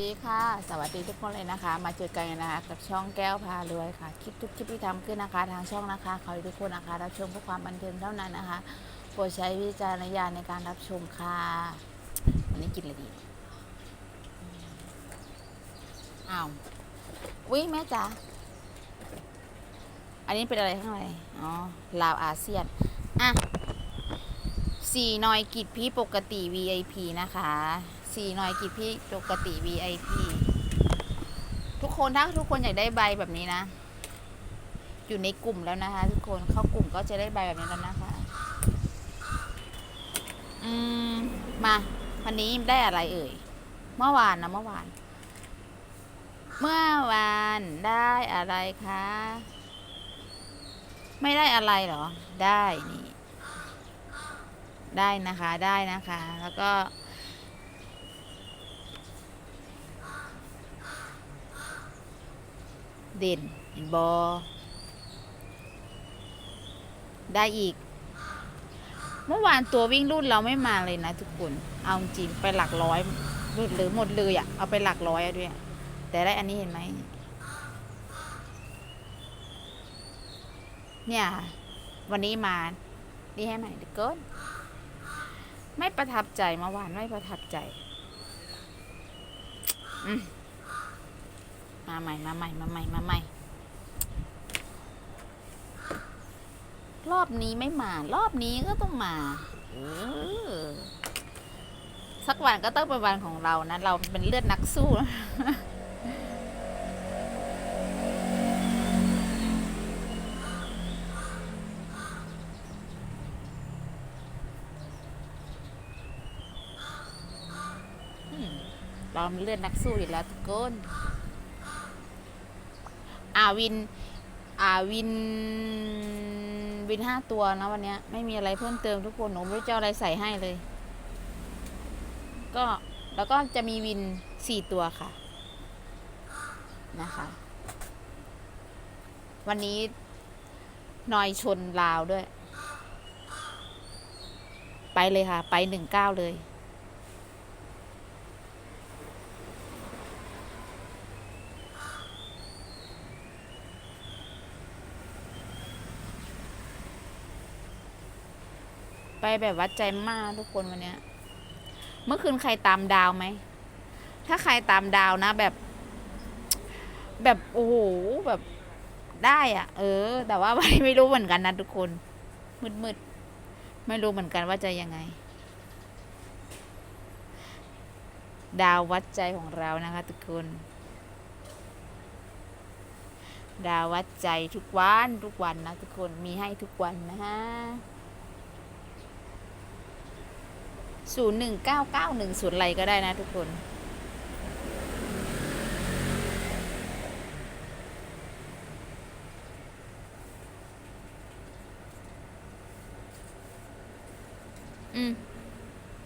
ดีค่ะ สวัสดีทุกคนเลยนะคะ มาเจอกันนะคะกับช่องแก้วพารวยค่ะ คลิปทุกคลิปที่ทำขึ้นนะคะ ทางช่องนะคะ ขอให้ทุกคนนะคะ รับชมเพื่อความบันเทิงเท่านั้นนะคะโปรดใช้วิจารณญาณในการรับชมค่ะ วันนี้กินอะไรดีอ้าววิแม่จ๋าอันนี้เป็นอะไรข้างในอ๋อลาวอาเซียน อะสี่นอยกิจพี่ปกติ VIP นะคะ สี่นอยกิจพี่ปกติ VIP ทุกคนถ้าทุกคนอยากได้ใบแบบนี้นะ อยู่ในกลุ่มแล้วนะคะ ทุกคนเข้ากลุ่มก็จะได้ใบแบบนี้แล้วนะคะอืมมาวันนี้ได้อะไรเอ่ยเมื่อวานนะเมื่อวาน เมื่อวานได้อะไรคะไม่ได้อะไรเหรอ ได้นี่ ได้นะคะ ได้นะคะ แล้วก็ เด่นบอได้อีก เมื่อวานตัววิ่งรุ่นเราไม่มาเลยนะทุกคน เอาจริงไปหลักร้อยหรือหมดเลยอะ่ะ เอาไปหลักร้อยอะด้วย แต่ได้อันนี้เห็นไหม เนี่ย วันนี้มานี่ให้ใหม่เด็กเกิน ไม่ประทับใจเมื่อวานไม่ประทับใจ อืม มาใหม่มาใหม่มาใหม่มาใหม่ รอบนี้ไม่มา รอบนี้ก็ต้องมาออสักวันก็ต้องเป็นวันของเรานะ เราเป็นเลือดนักสู้เราเป็นเลือดนักสู้อยู่แล้วทุกคน อาวิน อ่าวิน วินห้าตัวนะวันนี้ไม่มีอะไรเพิ่มเติมทุกคนหนูไม่รู้าอะไรใส่ให้เลย ก็แล้วก็จะมีวินสี่ตัวค่ะ นะคะ วันนี้นอยชนลาวด้วย ไปเลยค่ะ ไปหนึ่งเก้าเลย ไปแบบวัดใจมากทุกคนวันเนี้ย เมื่อคืนใครตามดาวไหม ถ้าใครตามดาวนะ แบบ แบบโอ้โหแบบได้อะเออ แต่ว่าไม่ไม่รู้เหมือนกันนะทุกคน มืดมืดไม่รู้เหมือนกันว่าจะยังไง ดาววัดใจของเรานะคะ ทุกคน ดาววัดใจทุกวันทุกวันนะทุกคนมีให้ทุกวันนะฮะ ศูนย์หนึ่งเก้าเก้าหนึ่งศูนอะไรก็ได้นะทุกคน อืม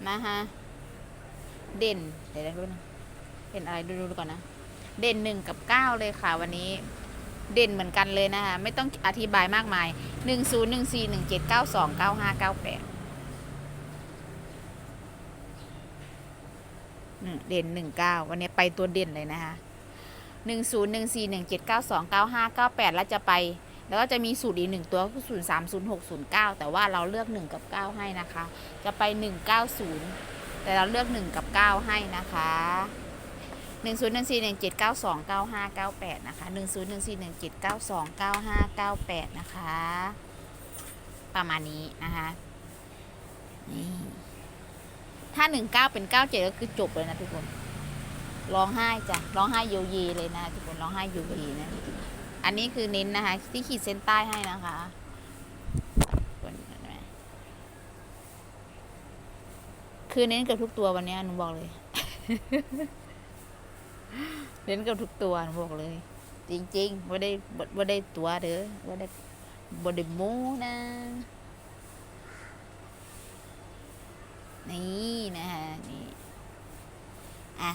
นะฮะ เด่น เดี๋ยวดูนะเด่นอะไรดูดูก่อนนะ เด่นหนึ่งกับเก้าเลยค่ะวันนี้เด่นเหมือนกันเลยนะคะ ไม่ต้องอธิบายมากมายหนึ่งศูนย์หนึ่งสี่หนึ่งเจ็ดเก้าสองเก้าห้าเก้าแปด เด่นหนึ่งเก้าวันนี้ไปตัวเด่นเลยนะคะหนึ่งศูนย์หนึ่งสี่หนึ่งเจ็ดเก้าสองเก้าห้าเก้าแปดแล้วจะไป แล้วก็จะมีสูตรอีกหนึ่งตัวคือศูนย์สามศูนย์หกศูนย์เก้าแต่ว่าเราเลือกหนึ่งกับเก้าให้นะคะ จะไปหนึ่งเก้าศูนย์แต่เราเลือกหนึ่งกับเก้าให้นะคะหนึ่งศูนย์หนึ่งสี่หนึ่งเจ็ดเก้าสองเก้าห้าเก้าแปดนะคะหนึ่งศูนย์หนึ่งสี่หนึ่งเจ็ดเก้าสองเก้าห้าเก้าแปดนะคะ ประมาณนี้นะคะนี่ ถ้าหนึ่งเก้าเป็นเก้าเจ็ดก็คือจบเลยนะทุกคน ร้องไห้จ้ะ ร้องไห้โยเยเลยนะทุกคน ร้องไห้โยเยนะ อันนี้คือเน้นนะคะ ที่ขีดเส้นใต้ให้นะคะคือเน้นกับทุกตัววันนี้หนูบอกเลย เน้นกับทุกตัวหนูบอกเลย จริงๆว่าได้ว่าได้ตัวเด้อว่าได้บได้โม้นะ นี่นะฮะนี่อะ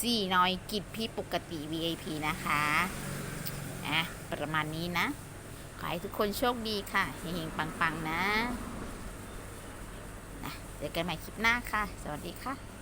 สี่น้อยกิบพี่ปกติ VIP นะคะอะประมาณนี้นะ ขอให้ทุกคนโชคดีค่ะเฮงๆปัง ๆ นะนะเจอกันใหม่คลิปหน้าค่ะ สวัสดีค่ะ